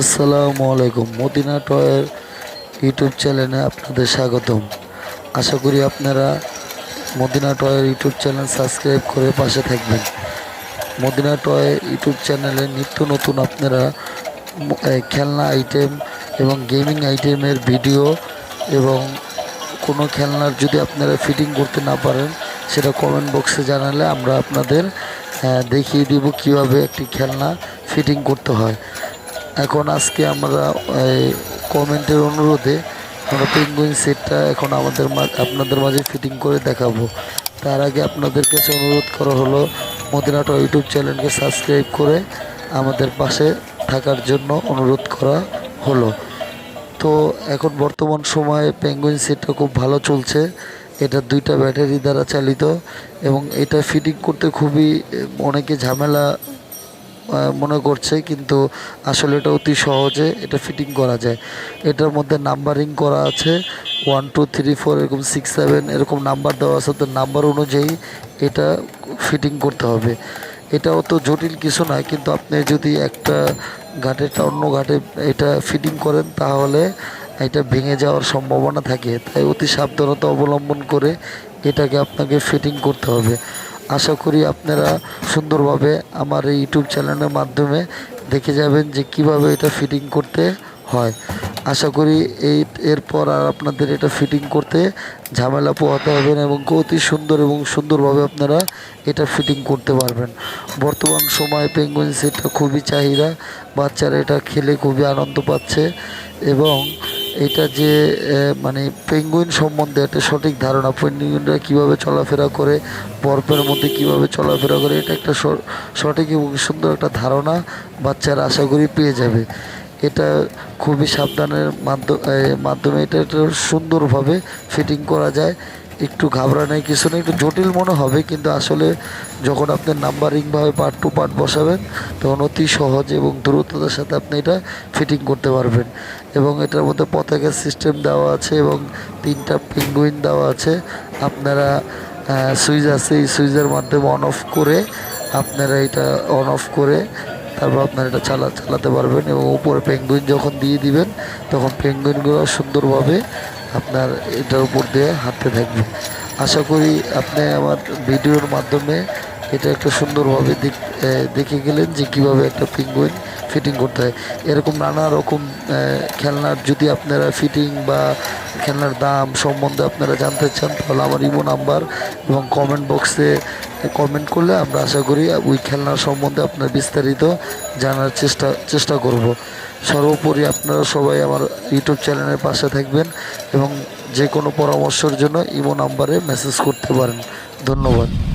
আসসালামু আলাইকুম। মদিনা টয়ের ইউটিউব চ্যানেলে আপনাদের স্বাগতম। আশা করি আপনারা মদিনা টয়ের ইউটিউব চ্যানেল সাবস্ক্রাইব করে পাশে থাকবেন। মদিনা টয়ের ইউটিউব চ্যানেলে নিত্য নতুন আপনারা খেলনা আইটেম এবং গেমিং আইটেমের ভিডিও এবং কোনো খেলনার যদি আপনারা ফিটিং করতে না পারেন, সেটা কমেন্ট বক্সে জানালে আমরা আপনাদের দেখিয়ে দিব কীভাবে একটি খেলনা ফিটিং করতে হয়। এখন আজকে আমরা, এই কমেন্টের অনুরোধে আমরা পেঙ্গুইন সেটটা এখন আমাদের আপনাদের মাঝে ফিটিং করে দেখাবো। তার আগে আপনাদের কাছে অনুরোধ করা হলো মদিনাটা ইউটিউব চ্যানেলকে সাবস্ক্রাইব করে আমাদের পাশে থাকার জন্য অনুরোধ করা হলো। তো এখন বর্তমান সময়ে পেঙ্গুইন সেটটা খুব ভালো চলছে। এটা দুইটা ব্যাটারি দ্বারা চালিত এবং এটা ফিটিং করতে খুবই, অনেকে ঝামেলা মনে করছে, কিন্তু আসলে এটা অতি সহজে এটা ফিটিং করা যায়। এটার মধ্যে নাম্বারিং করা আছে ওয়ান টু থ্রি ফোর এরকম সিক্স সেভেন এরকম নাম্বার দেওয়া আছে, তো নাম্বার অনুযায়ী এটা ফিটিং করতে হবে। এটা অত জটিল কিছু নয়, কিন্তু আপনি যদি একটা ঘাটে অন্য ঘাটে এটা ফিটিং করেন, তাহলে এটা ভেঙে যাওয়ার সম্ভাবনা থাকে। তাই অতি সাবধানতা অবলম্বন করে এটাকে আপনাকে ফিটিং করতে হবে। আশা করি আপনারা সুন্দরভাবে আমার এই ইউটিউব চ্যানেলের মাধ্যমে দেখে যাবেন যে কীভাবে এটা ফিটিং করতে হয়। আশা করি এই, এরপর আর আপনাদের এটা ফিটিং করতে ঝামেলা পোহাতে হবে না এবং অতি সুন্দর এবং সুন্দরভাবে আপনারা এটা ফিটিং করতে পারবেন। বর্তমান সময়ে পেঙ্গুইন সেটটা খুবই চাহিদা। বাচ্চারা এটা খেলে খুবই আনন্দ পাচ্ছে এবং এটা যে মানে পেঙ্গুইন সম্বন্ধে একটা সঠিক ধারণা পেঙ্গুইনরা কীভাবে চলাফেরা করে বরফের মধ্যে কীভাবে চলাফেরা করে এটা একটা সঠিক এবং সুন্দর একটা ধারণা বাচ্চারা আশা করি পেয়ে যাবে। এটা খুবই সাবধানের মাধ্য- এ, মাধ্যমে এটা একটা সুন্দরভাবে ফিটিং করা যায়। একটু ঘাবড়ানোর কিছু নেই, একটু জটিল মনে হবে, কিন্তু আসলে যখন আপনি নাম্বারিংভাবে পার্ট টু পার্ট বসাবেন, তখন অতি সহজ এবং দ্রুততার সাথে আপনি এটা ফিটিং করতে পারবেন। এবং এটার মধ্যে পতাকার সিস্টেম দেওয়া আছে এবং তিনটা পেঙ্গুইন দেওয়া আছে। আপনারা সুইচ আছে, এই সুইচের মাধ্যমে অন অফ করে আপনারা এটা অন অফ করে তারপর আপনারা এটা চালা, চালাতে পারবেন এবং উপরে পেঙ্গুইন যখন দিয়ে দিবেন, তখন পেঙ্গুইনগুলো সুন্দরভাবে আপনার এটার উপর দিয়ে হাঁটতে থাকবে। আশা করি আপনি আমার ভিডিওর মাধ্যমে এটা একটা সুন্দরভাবে দেখ গেলেন যে কীভাবে একটা পেঙ্গুইন ফিটিং করতে হয়। এরকম নানা রকম খেলনার যদি আপনারা ফিটিং বা খেলনার দাম সম্বন্ধে আপনারা জানতে চান, তাহলে আমার ইমো নাম্বার এবং কমেন্ট বক্সে কমেন্ট করলে আমরা আশা করি ওই খেলনার সম্বন্ধে আপনার বিস্তারিত জানার চেষ্টা চেষ্টা করব। সর্বোপরি আপনারা সবাই আমার ইউটিউব চ্যানেলের পাশে থাকবেন এবং যে কোনো পরামর্শের জন্য ইমো নাম্বারে মেসেজ করতে পারেন। ধন্যবাদ।